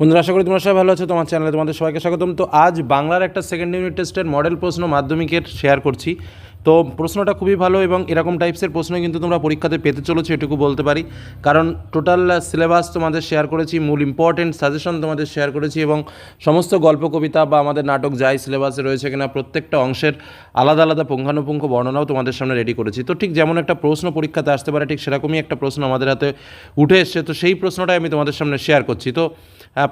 বন্ধুরা, আশা করি তোমরা সবাই ভালো আছো, তোমার চ্যানেলে তোমাদের সবাইকে স্বাগতম। তো আজ বাংলার একটা সেকেন্ড ইউনিট টেস্টের মডেল প্রশ্ন মাধ্যমিকের শেয়ার করছি। তো প্রশ্নটা খুবই ভালো এবং এরকম টাইপসের প্রশ্ন কিন্তু তোমরা পরীক্ষাতে পেতে চলেছো, এটুকু বলতে পারি। কারণ টোটাল সিলেবাস তোমাদের শেয়ার করেছি, মূল ইম্পর্টেন্ট সাজেশন তোমাদের শেয়ার করেছি এবং সমস্ত গল্প, কবিতা বা আমাদের নাটক যাই সিলেবাসে রয়েছে কিনা প্রত্যেকটা অংশের আলাদা আলাদা পুঙ্খানুপুঙ্খ বর্ণনাও তোমাদের সামনে রেডি করেছি। তো ঠিক যেমন একটা প্রশ্ন পরীক্ষাতে আসতে পারে, ঠিক সেরকমই একটা প্রশ্ন আমাদের হাতে উঠে এসছে, তো সেই প্রশ্নটাই আমি তোমাদের সামনে শেয়ার করছি। তো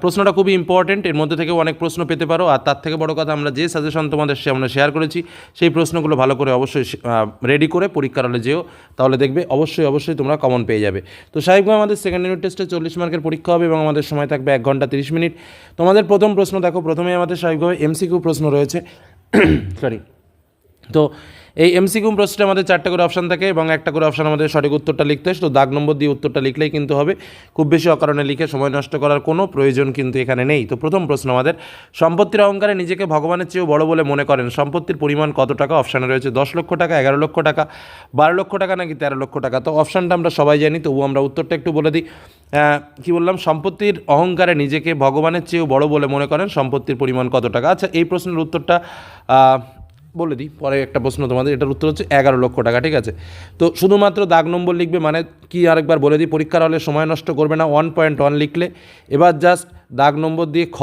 প্রশ্নটা খুবই ইম্পর্টেন্ট এর মধ্যে থেকেও অনেক প্রশ্ন পেতে পারো, আর তার থেকে বড় কথা আমরা যে সাজেশন তোমাদের সামনে শেয়ার করেছি, সেই প্রশ্নগুলো ভালো করে অবশ্যই রেডি করে পরীক্ষার হলে যেও, তাহলে দেখবে অবশ্যই অবশ্যই তোমরা কমন পেয়ে যাবে। তো সাহেবগঞ্জ আমাদের সেকেন্ড ইউনিট টেস্টে চল্লিশ মার্কের পরীক্ষা হবে এবং আমাদের সময় থাকবে এক ঘণ্টা তিরিশ মিনিট। তোমাদের প্রথম প্রশ্ন দেখো। প্রথমেই আমাদের স্বাভাবিকভাবে এমসিকিউ প্রশ্ন রয়েছে। সরি তো এই এমসিকিউ প্রশ্নে আমাদের চারটে করে অপশান থাকে এবং একটা করে অপশান আমাদের সঠিক উত্তরটা লিখতে হয়। তো দাগ নম্বর দিয়ে উত্তরটা লিখলেই কিন্তু হবে। খুব বেশি অকারণে লিখে সময় নষ্ট করার কোনো প্রয়োজন কিন্তু এখানে নেই। তো প্রথম প্রশ্ন আমাদের, সম্পত্তির অহংকারে নিজেকে ভগবানের চেয়েও বড় বলে মনে করেন। সম্পত্তির পরিমাণ কত টাকা? অপশানে রয়েছে দশ লক্ষ টাকা, এগারো লক্ষ টাকা, বারো লক্ষ টাকা নাকি তেরো লক্ষ টাকা? তো অপশানটা আমরা সবাই জানি তবু আমরা উত্তরটা একটু বলে দিই। কি বললাম? সম্পত্তির অহংকারে নিজেকে ভগবানের চেয়েও বড় বলে মনে করেন। সম্পত্তির পরিমাণ কত টাকা? আচ্ছা এই প্রশ্নের উত্তরটা বলে দিই, পরে একটা প্রশ্ন তোমাদের, এটার উত্তর হচ্ছে এগারো লক্ষ টাকা, ঠিক আছে? তো শুধুমাত্র দাগ নম্বর লিখবে মানে কি আরেকবার বলে দিই, পরীক্ষার হলে সময় নষ্ট করবে না ওয়ান পয়েন্ট ওয়ান লিখলে। এবার জাস্ট দাগ নম্বর দিয়ে খ।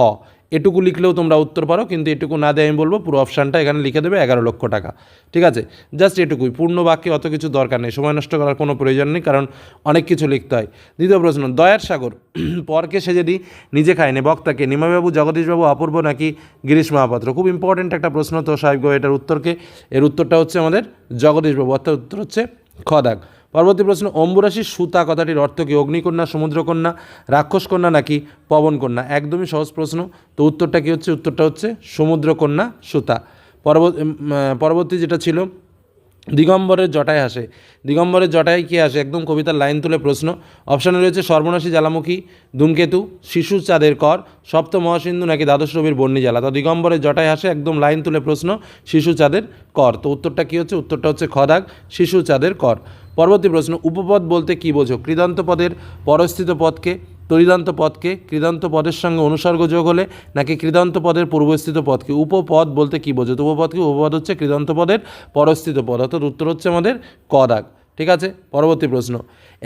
এটুকু লিখলেও তোমরা উত্তর পারো, কিন্তু এটুকু না দেয় আমি বলব, পুরো অপশানটা এখানে লিখে দেবে, এগারো লক্ষ টাকা। ঠিক আছে? জাস্ট এটুকুই। পূর্ণ বাক্যে অত কিছু দরকার নেই। সময় নষ্ট করার কোনো প্রয়োজন নেই, কারণ অনেক কিছু লিখতে হয়। দ্বিতীয় প্রশ্ন, দয়ার সাগর, পরকে সে যদি নিজে খায়নি বক্তাকে নিমাবাবু জগদীশবাবু, অপূর্ব নাকি গিরিশ মহাপাত্র? খুব ইম্পর্ট্যান্ট একটা প্রশ্ন তো সাহেব এটার উত্তরকে। এর উত্তরটা হচ্ছে আমাদের জগদীশবাবু, অর্থাৎ উত্তর হচ্ছে খদাগ পরবর্তী প্রশ্ন, অম্বুরাশির সুতা কথাটির অর্থ কি? অগ্নিকন্যা, সমুদ্রকন্যা, রাক্ষসকন্যা নাকি পবনকন্যা? একদমই সহজ প্রশ্ন। তো উত্তরটা কি হচ্ছে? উত্তরটা হচ্ছে সমুদ্রকন্যা সুতা। পরবর্তী যেটা ছিল, দিগম্বরের জটায় আসে। দিগম্বরের জটায় কি আসে? একদম কবিতার লাইন তুলে প্রশ্ন। অপশানে রয়েছে সর্বনাশী জ্বালামুখী, ধূমকেতু, শিশু চাঁদের কর, সপ্ত মহাসিন্ধু নাকি দ্বাদশ রবির বন্যী জ্বালা। তো দিগম্বরের জটায় আসে, একদম লাইন তুলে প্রশ্ন, শিশু চাঁদের কর। তো উত্তরটা কী হচ্ছে? উত্তরটা হচ্ছে খদাগ শিশু চাঁদের কর। পরবর্তী প্রশ্ন, উপপদ বলতে কী বোঝো? কৃদান্ত পদের পরস্থিত পদকে তরিদান্ত পদকে কৃদান্ত পদের সঙ্গে অনুসর্গ যোগ হলে নাকি কৃদান্ত পদের পূর্বস্থিত পদকে? উপপদ বলতে কী বোঝো? উপপদকে, উপপদ হচ্ছে কৃদান্ত পদের পরস্থিত পদ, অর্থাৎ উত্তর হচ্ছে আমাদের ক দাগ। ঠিক আছে? পরবর্তী প্রশ্ন।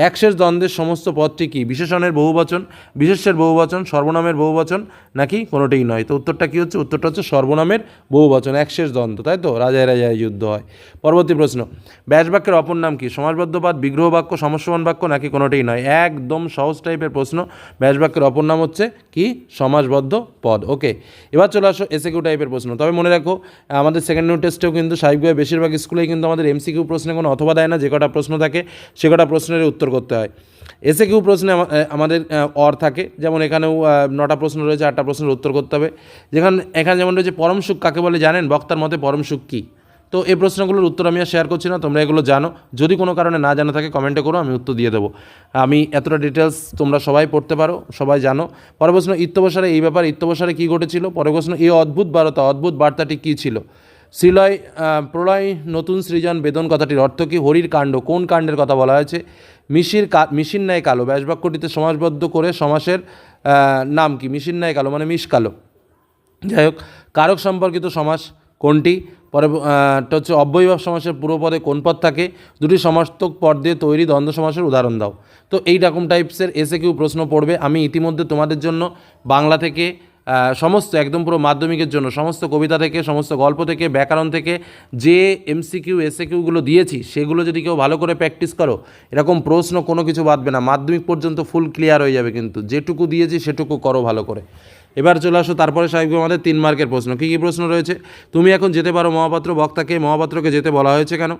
একশেষ দ্বন্দ্বের সমস্ত পদটি কি? বিশেষণের বহুবচন, বিশেষ্যের বহুবচন, সর্বনামের বহুবচন নাকি কোনোটিই নয়? তো উত্তরটা কী হচ্ছে? উত্তরটা হচ্ছে সর্বনামের বহুবচন, একশেষ দ্বন্দ্ব, তাই তো? রাজায় রাজায় যুদ্ধ হয়। পরবর্তী প্রশ্ন। ব্যাস বাক্যের অপর নাম কি? সমাসবদ্ধ বাদ বিগ্রহ বাক্য সমস্যবান বাক্য নাকি কোনোটিই নয়? একদম সহজ টাইপের প্রশ্ন। ব্যাস বাক্যের অপর নাম হচ্ছে কি? সমাজবদ্ধ পদ। ওকে, এবার চলে আসো এসএকিউ টাইপের প্রশ্ন। তবে মনে রাখো, আমাদের সেকেন্ড ইউনিট টেস্টেও কিন্তু স্বাভাবিকভাবে বেশিরভাগ স্কুলেই কিন্তু আমাদের এমসিকিউ প্রশ্নে কোনো অথবা দেয় না, যে কটা প্রশ্ন থাকে, সে কটা প্রশ্নের উত্তর করতে হয়। এসে কিউ প্রশ্নে আমা- আমাদের অর থাকে, যেমন এখানেও নটা প্রশ্ন রয়েছে, আটটা প্রশ্নের উত্তর করতে হবে। যেখানে, এখানে যেমন রয়েছে, পরম সুখ কাকে বলে জানেন? বক্তার মতে পরম সুখ কী? তো এই প্রশ্নগুলোর উত্তর আমি আর শেয়ার করছি না, তোমরা এগুলো জানো। যদি কোনো কারণে না জানা থাকে কমেন্টে করো, আমি উত্তর দিয়ে দেবো। আমি এতটা ডিটেলস তোমরা সবাই পড়তে পারো, সবাই জানো। পরের প্রশ্ন ইত্যবসারে এই ব্যাপার ইত্যবসারে কী ঘটেছিল? পরের প্রশ্ন, এই অদ্ভুত বার্তা, অদ্ভুত বার্তাটি কী ছিল? শ্রীলয় প্রলয় নতুন সৃজন বেদন কথাটির অর্থ কী? হরির কাণ্ড, কোন কাণ্ডের কথা বলা হয়েছে? মিশির কা মিশির ন্যায় কালো, ব্যাসবাক্যটিতে সমাসবদ্ধ করে সমাসের নাম কি? মিশির ন্যায় কালো মানে মিশ কালো। যাই হোক, কারক সম্পর্কিত সমাস কোনটি? পরে হচ্ছে অব্যয়ভাব সমাসের পূর্বপদে কোন পদ থাকে? দুটি সমার্থক পদ দিয়ে তৈরি দ্বন্দ্ব সমাসের উদাহরণ দাও। তো এই রকম টাইপসের এসে কেউ প্রশ্ন পড়বে। আমি ইতিমধ্যে তোমাদের জন্য বাংলা থেকে সমস্ত একদম পুরো মাধ্যমিকের জন্য, সমস্ত কবিতা থেকে, সমস্ত গল্প থেকে, ব্যাকরণ থেকে যে এমসিকিউ এসে কিউগুলো দিয়েছি, সেগুলো যদি কেউ ভালো করে প্র্যাকটিস করো, এরকম প্রশ্ন কোনো কিছু বাদবে না। মাধ্যমিক পর্যন্ত ফুল ক্লিয়ার হয়ে যাবে কিন্তু। যেটুকু দিয়েছি, সেটুকু করো ভালো করে। এবার চলে আসো, তারপরে সাহেব আমাদের তিন মার্কের প্রশ্ন। কী কী প্রশ্ন রয়েছে? তুমি এখন যেতে পারো মহাপাত্র, বক্তাকে মহাপাত্রকে যেতে বলা হয়েছে কেন?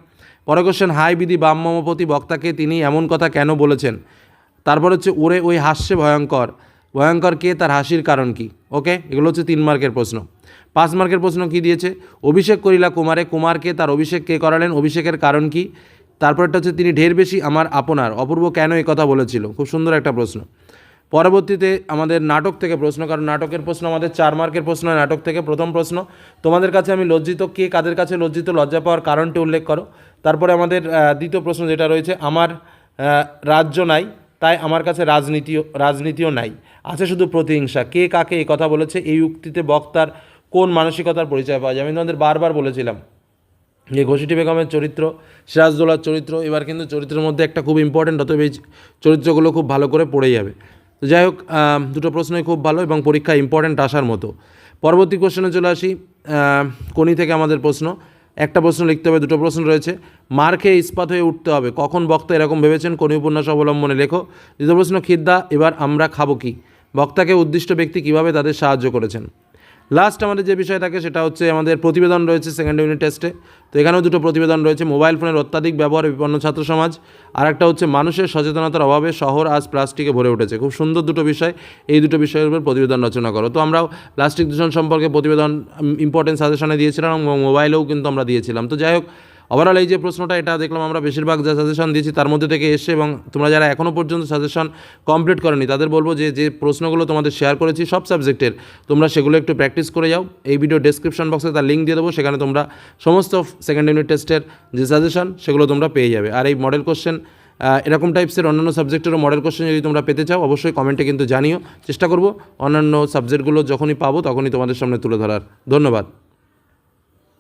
পরে কোশ্চেন হাই বিধি বাম মমপতি বক্তাকে তিনি এমন কথা কেন বলেছেন? তারপর হচ্ছে, ওরে ওই হাস্যে ভয়ঙ্কর। ভয়ঙ্কর কে তার হাসির কারণ কি? ওকে এগুলো হচ্ছে তিন মার্কের প্রশ্ন। পাঁচ মার্কের প্রশ্ন কি দিয়েছে? অভিষেক করিলা কুমারে কুমারকে তার অভিষেক কে করালেন? অভিষেকের কারণ কি? তারপরটা হচ্ছে তিনি ঢের বেশি আমার আপনার। অপূর্ব কেন এই কথা বলেছিল? খুব সুন্দর একটা প্রশ্ন। পরবর্তীতে আমাদের নাটক থেকে প্রশ্ন, কারণ নাটকের প্রশ্ন আমাদের চার মার্কের প্রশ্ন, নাটক থেকে প্রথম প্রশ্ন। তোমাদের কাছে আমি লজ্জিত কে, কাদের কাছে লজ্জিত, লজ্জা পাওয়ার কারণটি উল্লেখ করো। তারপরে আমাদের দ্বিতীয় প্রশ্ন যেটা রয়েছে, আমার রাজ্য নাই, তাই আমার কাছে রাজনীতিও রাজনীতিও নাই। আছে শুধু প্রতিহিংসা। কে কাকে এই কথা বলেছে, এই উক্তিতে বক্তার কোন মানসিকতার পরিচয় পাওয়া যায়? আমি তোমাদের বারবার বলেছিলাম, যে ঘষিটি বেগমের চরিত্র, সিরাজদোলার চরিত্র, এবার কিন্তু চরিত্রের মধ্যে একটা খুব ইম্পর্টেন্ট অতএব এই চরিত্রগুলো খুব ভালো করে পড়ে যাবে। তো যাই হোক দুটো প্রশ্নই খুব ভালো এবং পরীক্ষা ইম্পর্টেন্ট আসার মতো। পরবর্তী কোশ্চেনে চলে আসি কোনি থেকে আমাদের প্রশ্ন। একটা প্রশ্ন লিখতে হবে, দুটো প্রশ্ন রয়েছে। মার খেয়ে ইস্পাত হয়ে উঠতে হবে, কখন বক্তা এরকম ভেবেছেন? কোনি উপন্যাস অবলম্বনে লেখো। দ্বিতীয় প্রশ্ন, খিদ্দা, এবার আমরা খাব কি? বক্তাকে উদ্দিষ্ট ব্যক্তি কীভাবে তাদের সাহায্য করেছেন। লাস্ট আমাদের যে বিষয় থাকে সেটা হচ্ছে আমাদের প্রতিবেদন রয়েছে সেকেন্ড ইউনিট টেস্টে তো এখানেও দুটো প্রতিবেদন রয়েছে মোবাইল ফোনের অত্যাধিক ব্যবহারে, বিপন্ন ছাত্র সমাজ। আর একটা হচ্ছে মানুষের সচেতনতার অভাবে শহর আজ প্লাস্টিকে ভরে উঠেছে। খুব সুন্দর দুটো বিষয়, এই দুটো বিষয়ের উপর প্রতিবেদন রচনা করো। তো আমরাও প্লাস্টিক দূষণ সম্পর্কে প্রতিবেদন ইম্পর্টেন্ট সাজেশনে দিয়েছিলাম এবং মোবাইলেও কিন্তু আমরা দিয়েছিলাম। তো যাই হোক ওভারঅল এই যে প্রশ্নটা, এটা দেখলাম আমরা বেশিরভাগ যা সাজেশন দিয়েছি তার মধ্যে থেকে এসে এবং তোমরা যারা এখনও পর্যন্ত সাজেশন কমপ্লিট করনি, তাদের বলব যে যে প্রশ্নগুলো তোমাদের শেয়ার করেছি সব সাবজেক্টের তোমরা সেগুলো একটু প্র্যাকটিস করে যাও। এই ভিডিও ডেসক্রিপশন বক্সে তার লিঙ্ক দিয়ে দেবো, সেখানে তোমরা সমস্ত সেকেন্ড ইউনিট টেস্টের যে সাজেশন সেগুলো তোমরা পেয়ে যাবে। আর এই মডেল কোশ্চেন এরকম টাইপসের অন্যান্য সাবজেক্টেরও মডেল কোশ্চেন যদি তোমরা পেতে চাও, অবশ্যই কমেন্টে কিন্তু জানিও। চেষ্টা করব অন্যান্য সাবজেক্টগুলো যখনই পাবো তখনই তোমাদের সামনে তুলে ধরার। ধন্যবাদ।